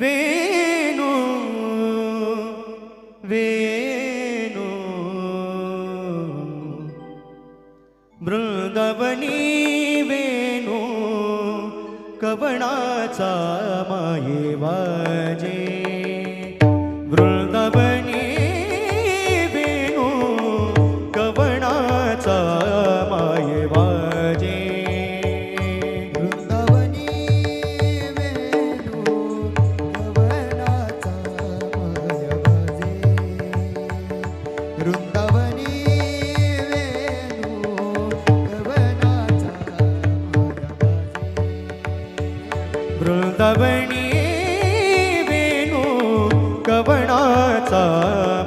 वेणू वेणू. बृंदावनी वेणू कवणाचा माये वाजे. कवणी वेणू कवणाचा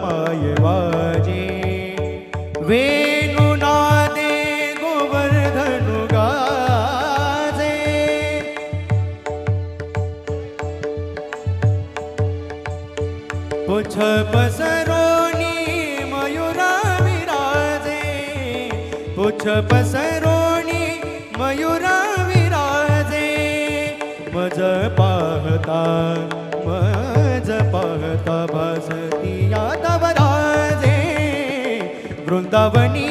माय वाजे. वेणू नादे गोवर्धनु गाजे. पुछ पसरोनी मयुरा विराजे. पुछ पसरोनी मयुरा पाहता मज पाहता भासती यादव राजे वृंदावनी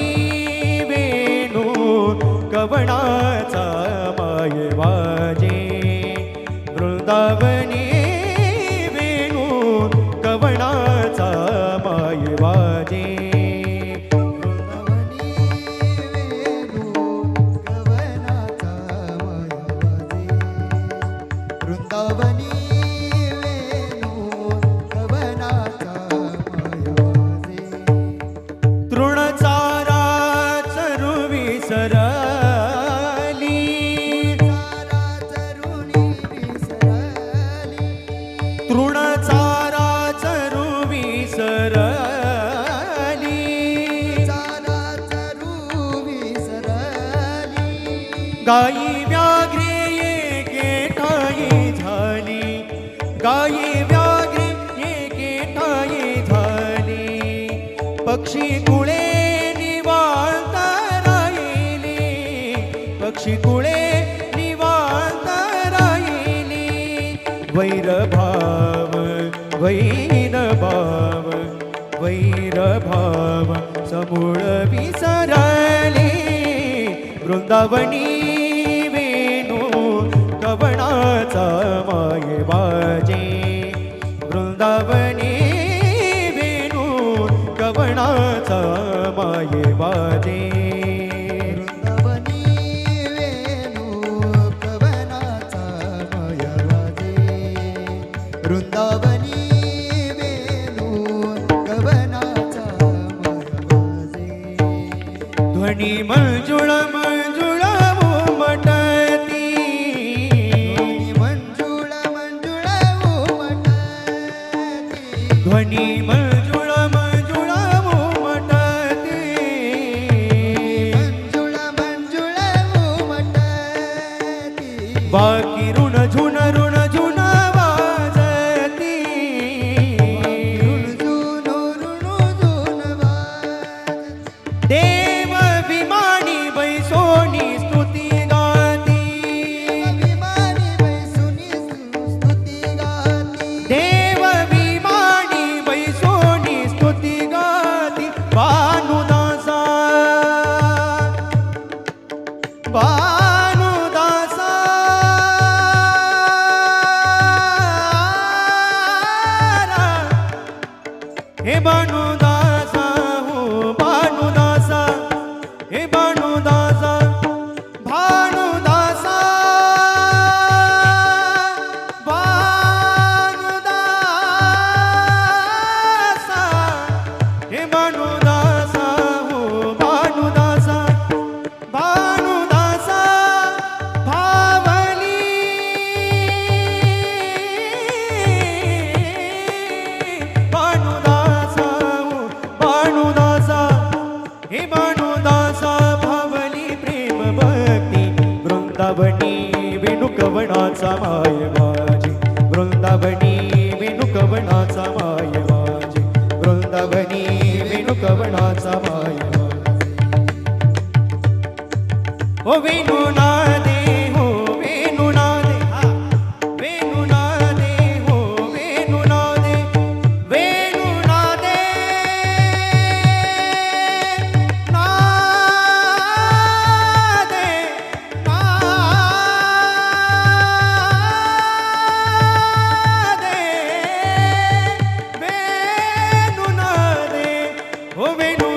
वेणू कवणाचा माय वाजे वृंदावनी वेणू कवणाचा माय वाजे वृंदावनी विसरली. सारा तरू विसरली. गायी व्याघ्रे एके ठाई झाली. गायी व्याघ्रे एके ठाई झाली. पक्षी वैरभाव वैरभाव वैरभाव समूळ विसरले। वृंदावनी वेणू कवणाचा माय बाजे। वृंदावनी वेणू कवणाचा माय बाजे। मंजुळ मंजुळ उमटती. मंजुळ मंजुळ उमटती. ध्वनी मंजुळ मंजुळ उमटती. मंजुळ मंजुळ उमटती. बाकी कवणाचा माय माझी. वृंदावनी वेणुकवणाचा माय माझी. वृंदावनी वेणुकवणाचा माय माझी. ओ वेणू ना ও বেনু